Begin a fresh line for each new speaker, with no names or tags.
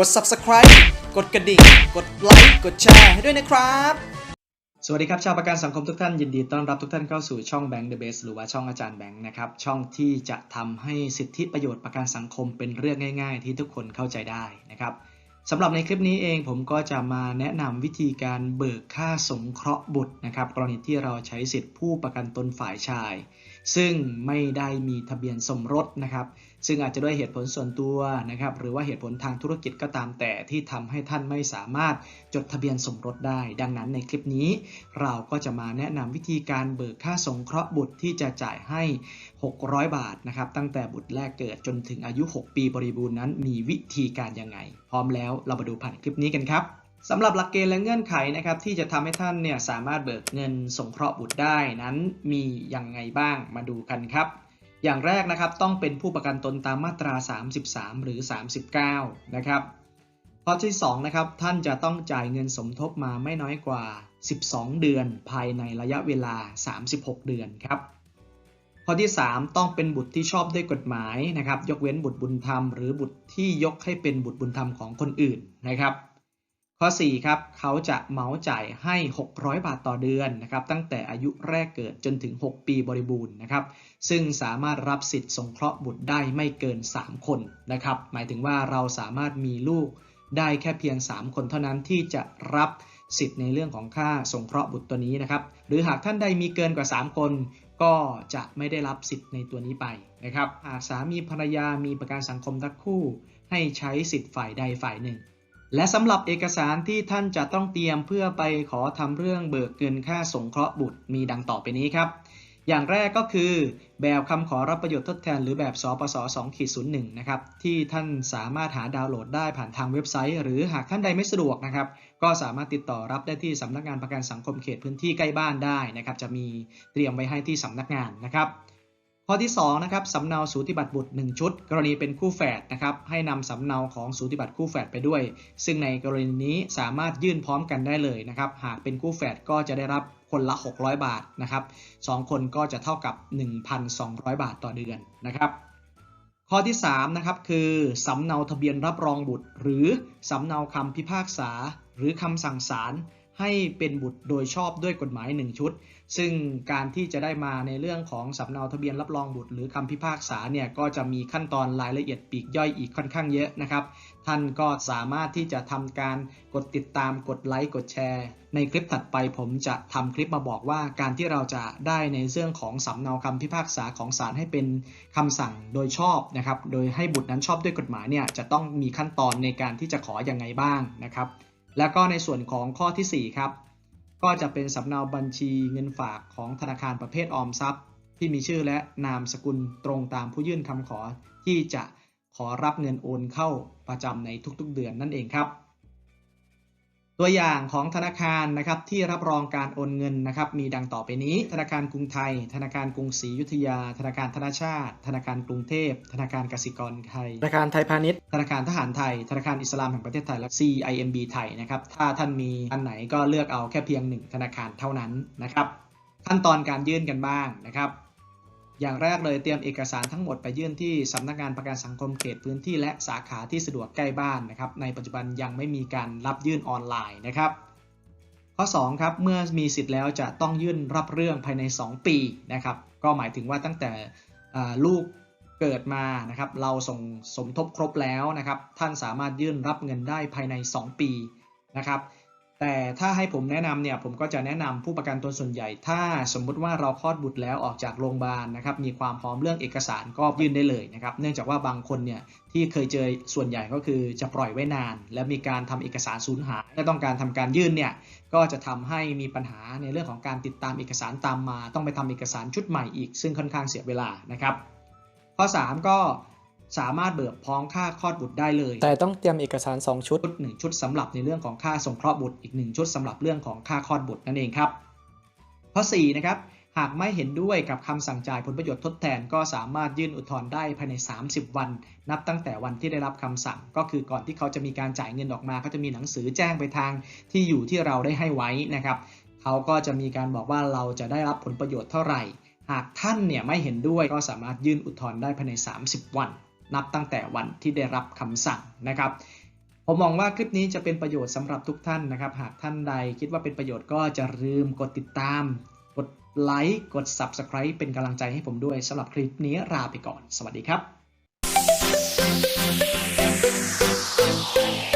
กด subscribe กดกระดิ่ง กดไลค์ กดแชร์ให้ด้วยนะครับ สวัสดีครับ ชาวประกันสังคมทุกท่านยินดีต้อนรับทุกท่านเข้าสู่ช่อง Bank the Best หรือว่าช่องอาจารย์แบงค์นะครับ ช่องที่จะทำให้สิทธิประโยชน์ประกันสังคมเป็นเรื่องง่าย ๆ ที่ทุกคนเข้าใจได้นะครับสำหรับในคลิปนี้เองผมก็จะมาแนะนำวิธีการเบิกค่าสงเคราะห์บุตรนะครับ กรณีที่เราใช้สิทธิผู้ประกันตนฝ่ายชาย ซึ่งไม่ได้มีทะเบียนสมรสนะครับ ซึ่งอาจจะด้วยเหตุผลส่วนตัวนะครับ หรือว่าเหตุผลทางธุรกิจก็ตามแต่ที่ทำให้ท่านไม่สามารถจดทะเบียนสมรสได้ ดังนั้นในคลิปนี้ เราก็จะมาแนะนำวิธีการเบิกค่าสงเคราะห์บุตรที่จะจ่ายให้ 600 บาทนะครับ ตั้งแต่บุตรแรกเกิดจนถึงอายุ 6 ปีบริบูรณ์นั้น มีวิธีการยังไง พร้อมแล้วเรามาดูผ่านคลิปนี้กันครับ สำหรับหลักเกณฑ์และเงื่อนไขนะครับที่จะทำให้ท่านเนี่ยสามารถเบิกเงินสงเคราะห์บุตรได้นั้นมีอย่างไงบ้างมาดูกันครับ อย่างแรกนะครับต้องเป็นผู้ประกันตนตามมาตรา 33 หรือ 39 นะครับข้อที่2นะครับท่านจะต้องจ่ายเงินสมทบมาไม่น้อยกว่า 12 เดือนภายในระยะเวลา 36 เดือนครับข้อที่ 3 ต้องเป็นบุตรที่ชอบด้วยกฎหมายนะครับ ยกเว้นบุตรบุญธรรมหรือบุตรที่ยกให้เป็นบุตรบุญธรรมของคนอื่นนะครับ ข้อ 4 ครับเขาจะเหมาจ่ายให้ 600 บาทต่อเดือนนะครับตั้งแต่อายุแรกเกิดจนถึง 6 ปีบริบูรณ์นะครับซึ่งสามารถรับสิทธิ์สงเคราะห์บุตรได้ไม่เกิน 3 คนนะครับหมายถึงว่าเราสามารถมีลูกได้แค่เพียง 3 คนเท่านั้นที่จะรับสิทธิ์ในเรื่องของค่าสงเคราะห์บุตรตัวนี้นะครับหรือหากท่านใดมีเกินกว่า 3 คนก็จะไม่ได้รับสิทธิ์ในตัวนี้ไปนะครับหากสามีภรรยามีประกันสังคมทั้งคู่ ให้ใช้สิทธิ์ฝ่ายใดฝ่ายหนึ่ง และสำหรับเอกสารที่ท่านจะต้องเตรียมเพื่อไปขอทำเรื่องเบิกเงินค่าสงเคราะห์บุตรมีดังต่อไปนี้ครับ อย่างแรกก็คือ แบบคำขอรับประโยชน์ทดแทน หรือแบบสปส2ขีด01นะครับที่ท่านสามารถหาดาวน์โหลดได้ผ่านทางเว็บไซต์ หรือหากท่านใดไม่สะดวกนะครับก็สามารถติดต่อรับได้ที่สำนักงานประกันสังคมเขตพื้นที่ใกล้บ้านได้นะครับจะมีเตรียมไว้ให้ที่สำนักงานนะครับ ข้อที่2นะครับสำเนาสูติบัตรบุตร 1 ชุด กรณีเป็นคู่แฝดนะครับให้นำสำเนาของสูติบัตรคู่แฝดไปด้วย ซึ่งในกรณีนี้สามารถยื่นพร้อมกันได้เลยนะครับหากเป็นคู่แฝดก็จะได้รับคนละ 600 บาทนะครับสองคนก็จะเท่ากับ 1,200 บาทต่อเดือนนะครับข้อที่3นะครับคือสำเนาทะเบียนรับรองบุตร หรือสำเนาคำพิพากษา หรือคำสั่งศาล ให้เป็นบุตรโดยชอบด้วยกฎหมาย 1 ชุด ซึ่งการที่จะได้มาในเรื่องของสำเนาทะเบียนรับรองบุตร หรือคำพิพากษาเนี่ยก็จะมีขั้นตอนรายละเอียดปีกย่อยอีกค่อนข้างเยอะนะครับ ท่านก็สามารถที่จะทำการกดติดตามกดไลค์กดแชร์ ในคลิปถัดไปผมจะทำคลิปมาบอกว่าการที่เราจะได้ในเรื่องของสำเนาคำพิพากษาของศาลให้เป็นคำสั่งโดยชอบนะครับ โดยให้บุตรนั้นชอบด้วยกฎหมายเนี่ยจะต้องมีขั้นตอนในการที่จะขออย่างไงบ้างนะครับ แล้วก็ในส่วนของข้อทีสี่ 4 ครับ ก็จะเป็นสำเนาบัญชีเงินฝากของธนาคารประเภทออมทรัพย์ ที่มีชื่อและนามสกุลตรงตามผู้ยื่นคำขอที่จะขอรับเงินโอนเข้าประจำในทุกๆเดือนนั่นเองครับ ตัวอย่างของธนาคารนะครับที่รับรองการโอนเงินนะครับมีดังต่อไปนี้ ธนาคารกรุงไทย ธนาคารกรุงศรีอยุธยา ธนาคารธนาชาติ ธนาคารกรุงเทพ ธนาคารกสิกรไทย
ธนาคารไทยพาณิชย์
ธนาคารทหารไทย ธนาคารอิสลามแห่งประเทศไทยและ CIMB ไทยนะครับถ้าท่านมีอันไหนก็เลือกเอาแค่เพียงหนึ่งธนาคารเท่านั้นนะครับขั้นตอนการยื่นกันบ้างนะครับ อย่างแรกเลยเตรียมเอกสารทั้งหมดไปยื่นที่สำนักงานประกันสังคมเขตพื้นที่และสาขาที่สะดวกใกล้บ้านนะครับ ในปัจจุบันยังไม่มีการรับยื่นออนไลน์นะครับ ข้อ2ครับเมื่อมีสิทธิ์แล้วจะต้องยื่นรับเรื่องภายใน 2 ปีนะครับ ก็หมายถึงว่าตั้งแต่ลูกเกิดมานะครับ เราส่งสมทบครบแล้วนะครับ ท่านสามารถยื่นรับเงินได้ภายใน 2 ปีนะครับ แต่ถ้าให้ผมแนะนำเนี่ยผมก็จะแนะนำผู้ประกันตนส่วนใหญ่ ถ้าสมมุติว่าเราคลอดบุตรแล้วออกจากโรงพยาบาลนะครับมีความพร้อมเรื่องเอกสารก็ยื่นได้เลยนะครับเนื่องจากว่าบางคนเนี่ยที่เคยเจอส่วนใหญ่ก็คือจะปล่อยไว้นาน และมีการทำเอกสารสูญหายและต้องการทำการยื่นเนี่ยก็จะทำให้มีปัญหาในเรื่องของการติดตามเอกสารตามมา ต้องไปทำเอกสารชุดใหม่อีก ซึ่งค่อนข้างเสียเวลานะครับข้อ 3 ก็ สามารถเบิกพ้องค่าคลอดบุตรได้เลย
แต่ต้องเตรียมเอกสาร 2 ชุด
ชุดหนึ่งชุดสำหรับในเรื่องของค่าสงเคราะห์บุตรอีกหนึ่งชุดสำหรับเรื่องของค่าคลอดบุตรนั่นเองครับข้อ4นะครับหากไม่เห็นด้วยกับคำสั่งจ่ายผลประโยชน์ทดแทนก็สามารถยื่นอุทธรณ์ได้ภายใน 30 วัน นับตั้งแต่วันที่ได้รับคำสั่ง ก็คือก่อนที่เขาจะมีการจ่ายเงินออกมาเขาจะมีหนังสือแจ้งไปทางที่อยู่ที่เราได้ให้ไว้นะครับเขาก็จะมีการบอกว่าเราจะได้รับผลประโยชน์เท่าไหร่ หากท่านเนี่ยไม่เห็นด้วยก็สามารถยื่นอุทธรณ์ได้ภายใน 30 วัน นับตั้งแต่วันที่ได้รับคำสั่งนะครับ ผมมองว่าคลิปนี้จะเป็นประโยชน์สำหรับทุกท่านนะครับ หากท่านใดคิดว่าเป็นประโยชน์ก็จะลืมกดติดตาม กดไลค์กด Subscribe เป็นกำลังใจให้ผมด้วยสำหรับคลิปนี้ลาไปก่อน สวัสดีครับ